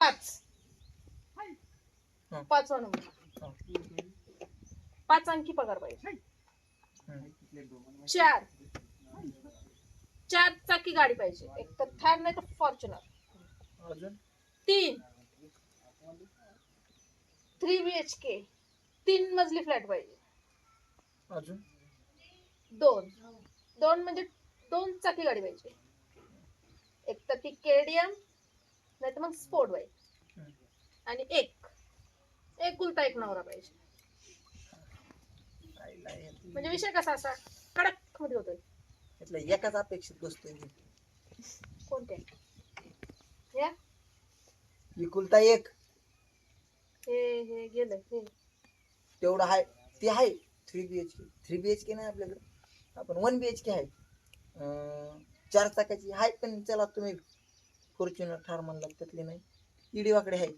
पाच. हं. पाचवा नंबर. पाच अंकी पगार पाहिजे. चार. चार चाकी गाडी पाहिजे. एक तर थार नाही तर फॉर्च्युनर अजून? तीन. थ्री बी एच के तीन मजली फ्लॅट पाहिजे. अजून? दोन. दोन म्हणजे दोन चाकी गाडी पाहिजे. एक तर ती केडियम नाही तर मग स्पोर्ट बाईक हम्म. आणि एक. एक कुलता एक नवरा पाहिजे. म्हणजे विषय कसा असा? कडकमध्ये होतोय एकाच अपेक्षित बसतोय मी कोणते या? विकुलता एक. हे हे गेलं हे. तेवढं आहे ते आहे three B H K three B H K नाही आपल्याकडे. आपण वन बी एच के आहे. अं, चार चाकाची आहे पण चला तुम्ही फॉर्च्युनर ठार म्हणलात त्यातली नाही. इडीवाकडे आहे.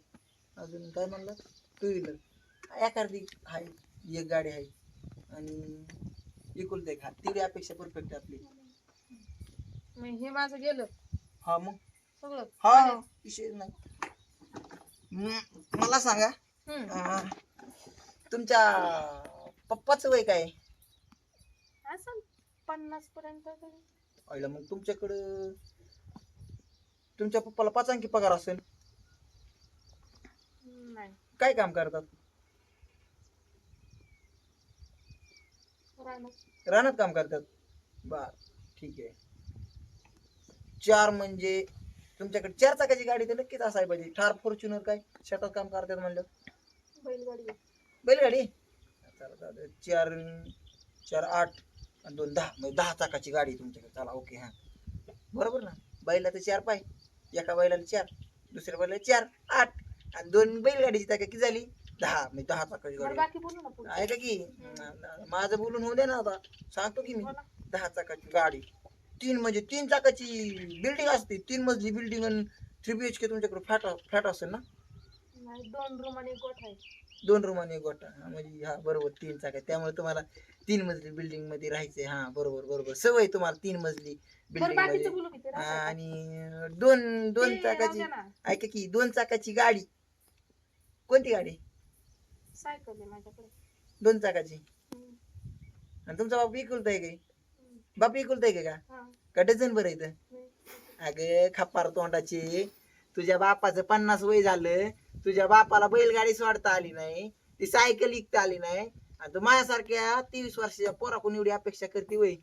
अजून काय म्हणलात टू व्हीलर एखादी आहे एक गाडी आहे. आणि इकुलता एक हा तेवढी अपेक्षा परफेक्ट आपली. मग हे माझं गेलं. हा मग? सगळं. हा. विषय नाही. म- मला सांगा हम्म. अं, तुमच्या पप्पाचं वय काय? असं पन्नास पर्यंत तरी. आईला मग तुमच्याकडं तुमच्या पप्पाला पाच अंकी पगार असेल. नाही. काय काम करतात? रानात. रानात काम करतात? बर ठीक आहे. चार म्हणजे तुमच्याकडे चार चाकाची गाडी तर नक्कीच असायला पाहिजे. ठार फॉर्च्युनर काय? शेतात काम करतात म्हणलं. बैलगाडी. बैलगाडी? चला. चार चार आठ आणि दोन दहा. म्हणजे दहा चाकाची गाडी आहे तुमच्याकडे. चला ओके हां. बरोबर ना? बैला तर चार पाय. एका बैलाला चार दुसऱ्या बैलाला चार आठ. आणि दोन बैलगाडीची चाका किती झाली दहा. म्हणजे दहा चाकाची गाडी बाकी बोलू ना पुढे. ऐका की माझं बोलून होऊ दे ना आता. सांगतो की मी. दहा चाकाची गाडी. तीन म्हणजे तीन चाकाची बिल्डिंग असते. तीन मजली बिल्डिंग आणि थ्री बी एच के तुमच्याकडे फ्लॅट फ्लॅट असेल ना? नाही दोन रूम आणि एक गोठ आहे. दोन रूम आणि एक गोठा. हा, म्हणजे हा बरोबर तीन चाका त्यामुळे तुम्हाला तीन मजली बिल्डिंगमध्ये राहायचंय. हा बरोबर बरोबर. सवय तुम्हाला तीन मजली बरं बिल्डिंगमध्ये. बाकीचं बोलू किती हा, आणि दोन दोन चाकाची ऐका की दोन चाकाची गाडी. कोणती गाडी? सायकल आहे माझ्याकडे. दोन चाकाची. हम्म. आणि तुमचा बाप इकुलताय काय? हम्म. बाप इकुलताय का हा. का डझन बरं इथं? नाही. अगे खप्पार तोंडाचे. तुझ्या बापाचं पन्नास वय झालं तुझ्या बापाला बैलगाडी सोडता आली नाही ती सायकल इकता आली नाही आणि तू माझ्यासारख्या तेवीस वर्षाच्या पोराकडून एवढी अपेक्षा करते वय.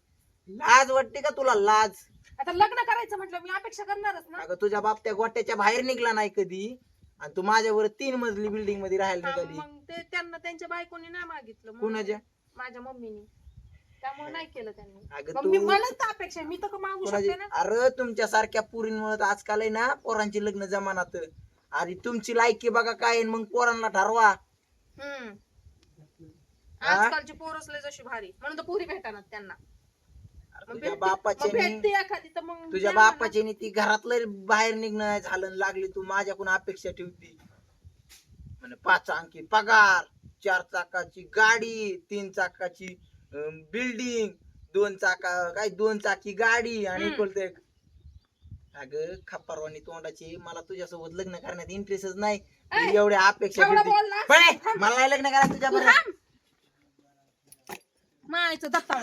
लाज वाटते का तुला? लाज. आता लग्न करायचं म्हटलं मी अपेक्षा करणारच ना. अगं तुझ्या बाप त्या गोट्याच्या बाहेर निघला नाही कधी आणि तू माझ्यावर तीन मजली बिल्डिंगमध्ये राहायला निघाली. मग ते त्यांना त्यांच्या बायकोनी नाही मागितलं म्हणून. कुणाच्या? माझ्या मम्मीनी. त्यामुळे नाही केलं त्यांनी. अगं मग मी तू मलाच तर अपेक्षा आहे. मी तर मागू शकते ना? अरे तुमच्या सारख्या पुरींमुळे आजकाल आहे ना पोरांची लग्न जमानात. अरे तुमची लायकी बघा काय आहे, मग पोरांना ठरवा. हम्म. हा? आजकालची पोरसले जशी भारी. म्हणून तर पुरी भेटणार त्यांना. मग तुझ्या भेटते- बापाचे मग भेटते एखादी तर मग तुझ्या द्या बापाची नी ती घरातलं बाहेर निघणं झालं लागली तू माझ्याकडून अपेक्षा ठेवती. म्हणे पाच अंकी पगार चार चाकाची गाडी तीन चाकाची बिल्डिंग दोन चाका काय दोन चाकी गाडी आणि. बोलते अगं खप्पारवाणी तोंडाची मला तुझ्यासोबत लग्न करण्यात इंटरेस्टच नाही एवढ्या अपेक्षा एवढं? पळे, मला नाही लग्न करायचं तुझ्या. मायचं दत्ता